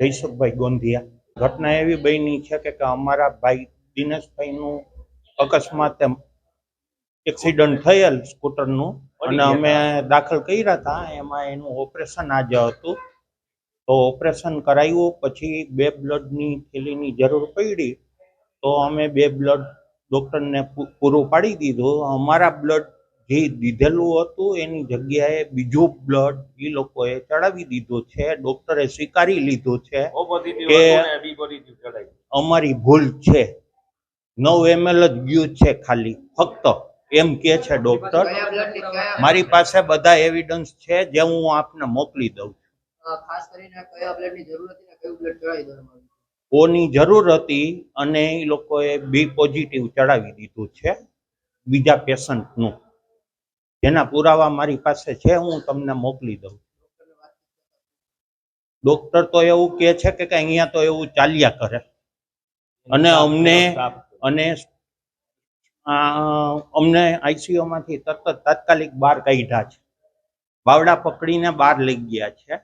જયસુખભાઈ ગોંધિયા. ઘટના એવી બની છે કે કે અમારા ભાઈ દિનેશભાઈનું અકસ્માત એક્સિડન્ટ થયેલ સ્કૂટરનું. અને અમે દાખલ કર્યા હતા. એમાં એનું ઓપરેશન આજે હતું. તો ઓપરેશન કરાવ્યું પછી બે બ્લડની થેલીની જરૂર પડી. તો અમે બે બ્લડ ડૉક્ટરને પૂરું પાડી દીધું. અમારા બ્લડ જે દીધેલું હતું એની જગ્યાએ બીજું બ્લડ એ લોકોએ ચડાવી દીધું છે ડોક્ટરે સ્વીકારી લીધું છે કે- અમારી ભૂલ છે. નવ એમએલ જ ગયું છે ખાલી ફક્ત એમ કે છે ડોક્ટર મારી પાસે બધા એવિડન્સ છે જે હું આપને મોકલી દઉં છું. ખાસ કરીને કયા બ્લડ જરૂર હતી ને કયું બ્લડ ચડાવી દેવામાં ઓની જરૂર હતી અને એ લોકોએ બી પોઝિટિવ ચડાવી દીધું છે બીજા પેશન્ટનું જેના પુરાવા મારી પાસે છે હું તમને મોકલી દઉં. ડોક્ટર તો એવું કહે છે કે કે અહીંયા તો એવું ચાલ્યા કરે. અને અમને અને અમને આઈસીયુમાંથી તરત તાત્કાલિક બહાર કાઢ્યા છે. બાવડા પકડીને બહાર લઈ ગયા છે.